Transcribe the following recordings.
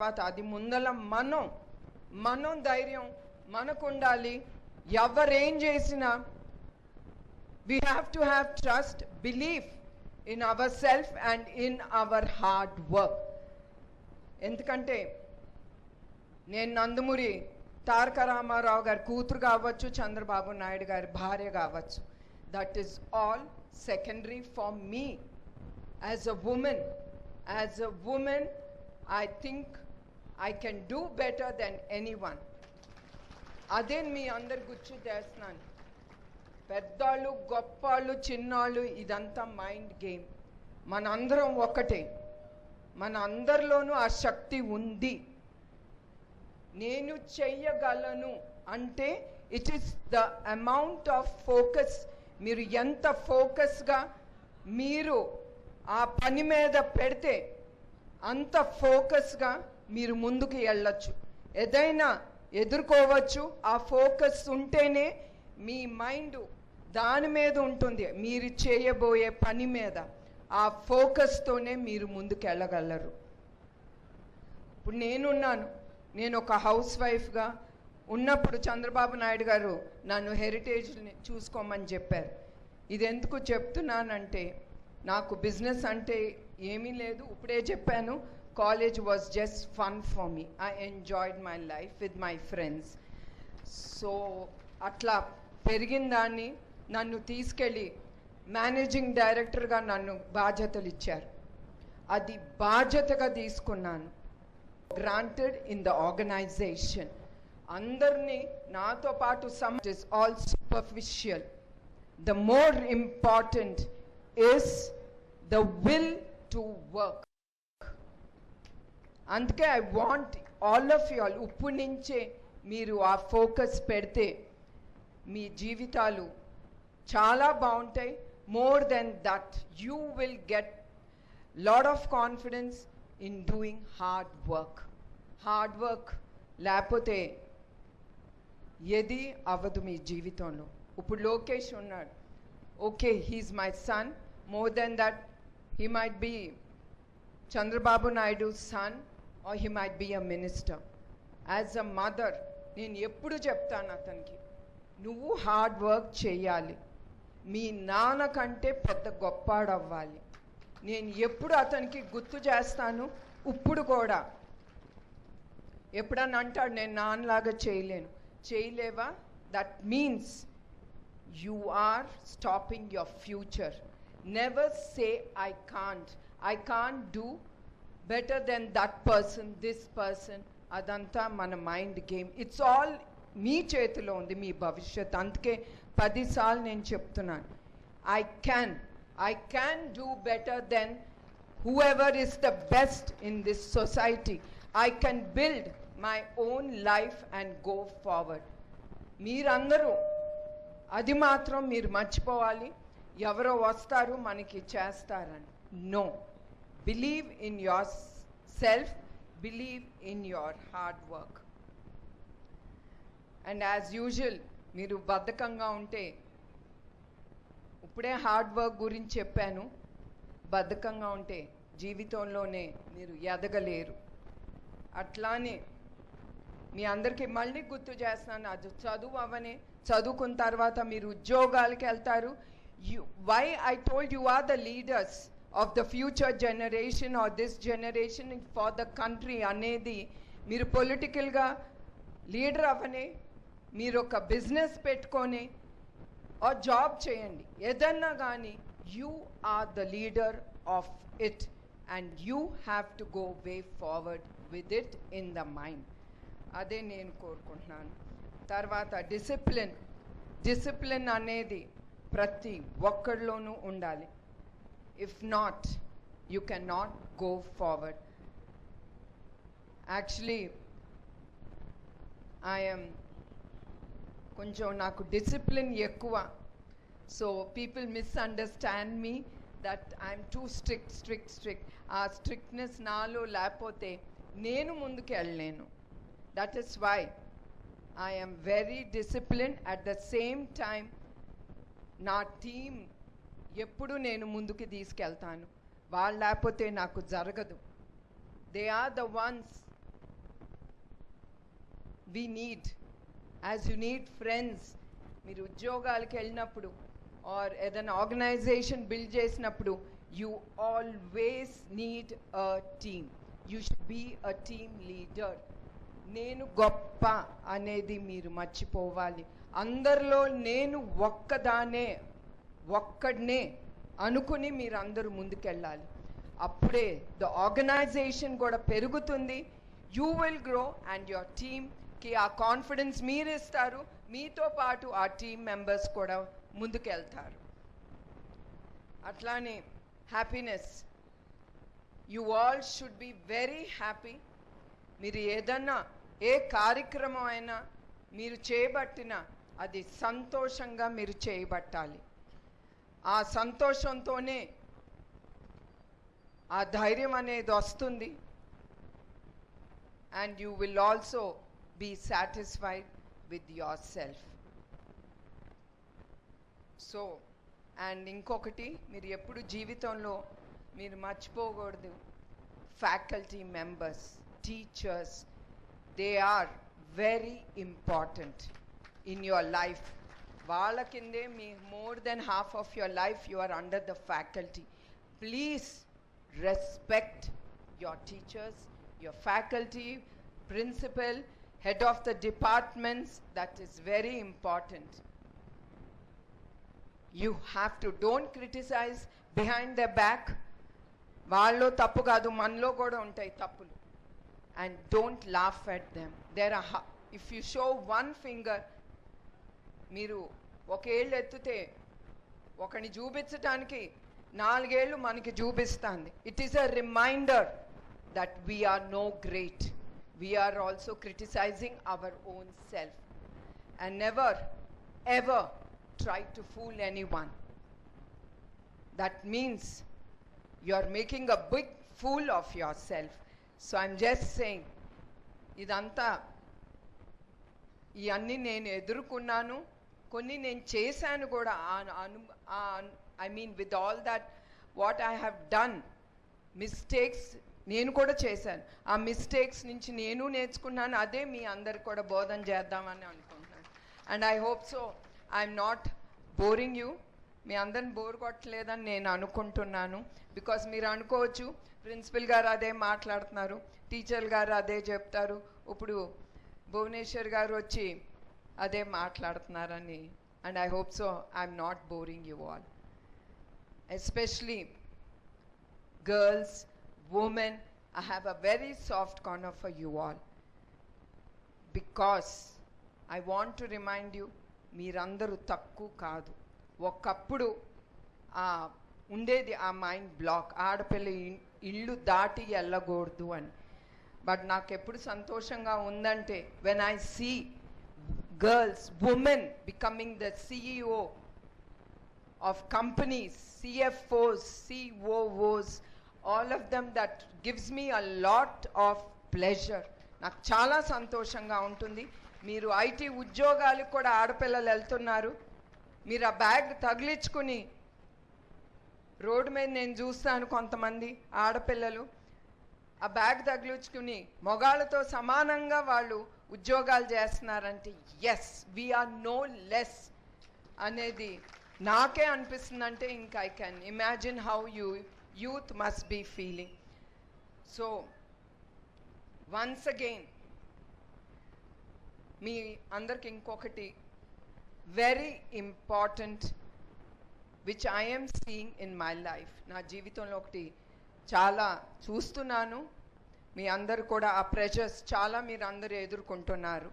తర్వాత అది ముందల మనం మనం ధైర్యం మనకు ఉండాలి ఎవరేం చేసినా we have to have trust belief in our self and in our hard work ఎందుకంటే నేను నందమూరి తారక రామారావు గారి కూతురు కావచ్చు చంద్రబాబు నాయుడు గారి భార్య కావచ్చు. That is all secondary for me as a woman as a woman I think I can do better than anyone అదే మీ అందరి గుర్తు చేస్తున్నాను. పెద్దవాళ్ళు గొప్పవాళ్ళు చిన్నాళ్ళు ఇదంతా మైండ్ గేమ్ మనందరం ఒకటే. మన అందరిలోనూ ఆ శక్తి ఉంది. నేను చెయ్యగలను అంటే it is the amount of focus మీరు ఎంత ఫోకస్గా మీరు ఆ పని మీద పెడితే అంత ఫోకస్గా మీరు ముందుకు వెళ్ళచ్చు. ఏదైనా ఎదుర్కోవచ్చు ఆ ఫోకస్ ఉంటేనే మీ మైండ్ దాని మీద ఉంటుంది. మీరు చేయబోయే పని మీద ఆ ఫోకస్తోనే మీరు ముందుకు వెళ్ళగలరు. ఇప్పుడు నేనున్నాను. నేను ఒక హౌస్ వైఫ్గా ఉన్నప్పుడు చంద్రబాబు నాయుడు గారు నన్ను హెరిటేజ్ని చూసుకోమని చెప్పారు. ఇది ఎందుకు చెప్తున్నానంటే నాకు బిజినెస్ అంటే ఏమీ లేదు. ఇప్పుడే చెప్పాను college was just fun for me I enjoyed my life with my friends so అట్లా పెరిగిన దాన్ని నన్ను తీసుకెళ్ళి మేనేజింగ్ డైరెక్టర్గా నన్ను బాధ్యతలు ఇచ్చారు. అది బాధ్యతగా తీసుకున్నాను. గ్రాంటెడ్ ఇన్ ద ఆర్గనైజేషన్ అందరినీ నాతో పాటు sum is all superficial the more important is the will to work అందుకే I want all of you all ఉప్పు నుంచే మీరు ఆ ఫోకస్ పెడితే మీ జీవితాలు చాలా బాగుంటాయి. More than that you will get lot of confidence in doing hard work hard work లేకపోతే ఏది అవ్వదు మీ జీవితంలో. ఇప్పుడు లోకేష్ ఉన్నాడు. Okay he's my son more than that he might be Chandrababu Naidu son or he might be a minister as a mother నేను ఎప్పుడు చెప్తాను అతనికి నువ్వు హార్డ్ వర్క్ చేయాలి. మీ నాన్న కంటే పెద్ద గొప్పాడవ్వాలి. నేను ఎప్పుడు అతనికి గుర్తు చేస్తాను? ఇప్పుడు కూడా. ఎప్పుడన్నా అంటాడు నేను నాన్నలాగా చేయలేను. చేయలేవా? That means you are stopping your future never say I can't I can't do better than that person this person అదంతా మన మైండ్ గేమ్ ఇట్స్ ఆల్ మీ చేతిలో ఉంది మీ భవిష్యత్. అందుకే పదిసార్లు నేను చెప్తున్నాను. I can I can do better than whoever is the best in this society I can build my own life and go forward మీరందరూ అది మాత్రం మీరు మర్చిపోవాలి. ఎవరో వస్తారు మనకి చేస్తారని. No believe in your self believe in your hard work and as usual మీరు బద్ధకంగా ఉంటే ఇప్పుడే హార్డ్ వర్క్ గురించి చెప్పాను. బద్ధకంగా ఉంటే జీవితంలోనే మీరు ఎదగలేరు. అట్లానే మీ అందరికీ మళ్ళీ గుర్తు చేస్తున్నాను అది చదువు అవనే. చదువుకున్న తర్వాత మీరు ఉద్యోగాలకు వెళ్తారు you why I told you are the leaders of the future generation or this generation for the country అనేది మీరు పొలిటికల్గా లీడర్ అవనే మీరు ఒక బిజినెస్ పెట్టుకొని ఆర్ జాబ్ చేయండి. ఏదన్నా కానీ you are the leader of it and you have to go way forward with it in the mind అదే నేను కోరుకుంటున్నాను. తర్వాత డిసిప్లిన్ డిసిప్లిన్ అనేది ప్రతి ఒక్కరిలోనూ ఉండాలి. If not you can not go forward actually I'm కొంచెం నాకు డిసిప్లిన్ ఎక్కువ. So people misunderstand me that I'm too strict strict strict ఆ స్ట్రిక్ట్నెస్ నాలో లేకపోతే నేను ముందుకు వెళ్ళలేను. That is why I'm very discipline at the same time నా టీం ఎప్పుడు నేను ముందుకు తీసుకెళ్తాను. వాళ్ళు లేకపోతే నాకు జరగదు. They are the ones we need as you need friends మీరు ఉద్యోగాలకు వెళ్ళినప్పుడు ఆర్ ఏదైనా ఆర్గనైజేషన్ బిల్డ్ చేసినప్పుడు you always need a team you should be a team leader నేను గొప్ప అనేది మీరు మర్చిపోవాలి. అందరిలో నేను ఒక్కదానే ఒక్కడనే అనుకుని మీరు అందరూ ముందుకెళ్ళాలి. అప్పుడే ద ఆర్గనైజేషన్ కూడా పెరుగుతుంది. You will grow and your టీమ్కి ఆ కాన్ఫిడెన్స్ మీరు ఇస్తారు మీతో పాటు ఆ టీం మెంబర్స్ కూడా ముందుకెళ్తారు. అట్లానే happiness. You all should be very happy. మీరు ఏదన్నా ఏ కార్యక్రమం అయినా మీరు చేపట్టిన అది సంతోషంగా మీరు చేయబట్టాలి. ఆ సంతోషంతోనే ఆ ధైర్యం అనేది వస్తుంది. And you will also be satisfied with your self so and ఇంకొకటి మీరు ఎప్పుడు జీవితంలో మీరు మర్చిపోకూడదు. Faculty members teachers they are very important in your life వాళ్ళ కిందే మీ more than half of your life you are under the faculty please respect your teachers your faculty principal head of the departments. That is very important. You have to don't criticize behind their back. వాళ్ళు తప్పు కాదు మనలో కూడా ఉంటాయి తప్పులు and don't laugh at them there if you show one finger మీరు ఒకేళ్ళు ఎత్తితే ఒకని చూపించటానికి నాలుగేళ్ళు మనకి చూపిస్తుంది it is a reminder that we are no great we are also criticizing our own self and never ever try to fool anyone that means you are making a big fool of yourself so i'm just saying ఇదంతా ఇవన్నీ నేను ఎదుర్కొన్నాను కొన్ని నేను చేశాను కూడా అను I mean with all that what I have done mistakes నేను కూడా చేశాను. ఆ మిస్టేక్స్ నుంచి నేను నేర్చుకున్నాను అదే మీ అందరికి కూడా బోధన చేద్దామని అనుకుంటున్నాను. And I hope so I'm not boring you మీ అందరిని బోర్ కొట్టలేదని నేను అనుకుంటున్నాను. బికాస్ మీరు అనుకోవచ్చు ప్రిన్సిపల్ గారు అదే మాట్లాడుతున్నారు టీచర్ గారు అదే చెప్తారు. ఇప్పుడు భువనేశ్వర్ గారు వచ్చి అదే మాట్లాడుతున్నారని. And I hope so I'm not boring you all especially girls women I have a very soft corner for you all because I want to remind you మీరందరూ తక్కువ కాదు. ఒకప్పుడు ఆ ఉండేది ఆ మైండ్ బ్లాక్ ఆడపిల్ల ఇ- ఇల్లు దాటి వెళ్ళకూడదు అని. బట్ నాకు ఎప్పుడు సంతోషంగా ఉందంటే when I see girls women becoming the CEO of companies, CFOs, COOs, all of them that gives me a lot of pleasure. నాకు చాలా సంతోషంగా ఉంటుంది. మీరు ఐటీ ఉద్యోగాలకు కూడా ఆడపిల్లలు వెళ్తున్నారు. మీరు ఆ బ్యాగ్ తగిలించుకుని రోడ్డు మీద నేను చూస్తాను కొంతమంది ఆడపిల్లలు. ఆ బ్యాగ్ తగిలించుకుని మొగాళ్ళతో సమానంగా వాళ్ళు ఉద్యోగాలు చేస్తున్నారంటే ఎస్ వీఆర్ నో లెస్ అనేది నాకే అనిపిస్తుందంటే ఇంకా I can imagine how you youth must be feeling so once again మీ అందరికి ఇంకొకటి very important which I'm seeing in my life నా జీవితంలో ఒకటి చాలా చూస్తున్నాను. మీ అందరు కూడా ఆ ప్రెషర్స్ చాలా మీరు అందరూ ఎదుర్కొంటున్నారు.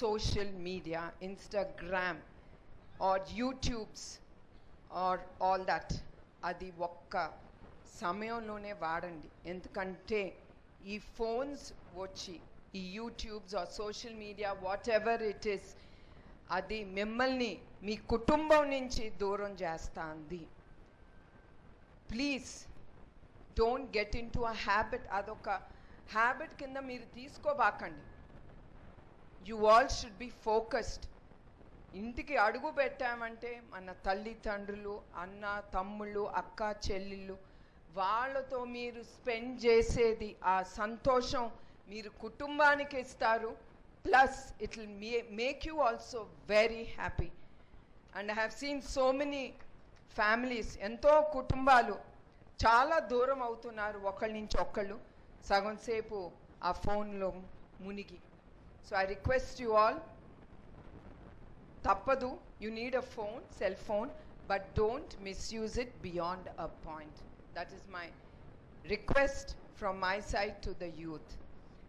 Social media Instagram or YouTubes or all that అది ఒక్క సమయంలోనే వాడండి. ఎందుకంటే ఈ ఫోన్స్ వచ్చి ఈ YouTubes or social media whatever it is అది మిమ్మల్ని మీ కుటుంబం నుంచి దూరం చేస్తుంది. Please don't get into a habit అదొక హ్యాబిట్ కింద మీరు తీసుకోబాకండి. You all should be focused ఇంటికి అడుగు పెట్టామంటే మన తల్లిదండ్రులు అన్న తమ్ముళ్ళు అక్క చెల్లెళ్ళు వాళ్ళతో మీరు స్పెండ్ చేసేది ఆ సంతోషం మీరు కుటుంబానికి ఇస్తారు. Plus it will make you also very happy and I have seen so many families ఎంతో కుటుంబాలు చాలా దూరం అవుతున్నారు ఒకళ్ళ నుంచి ఒకళ్ళు. సగం సేపు ఆ ఫోన్లో మునిగి. So I request you all తప్పదు you need a phone cell phone but don't misuse it beyond a point that is my request from my side to the youth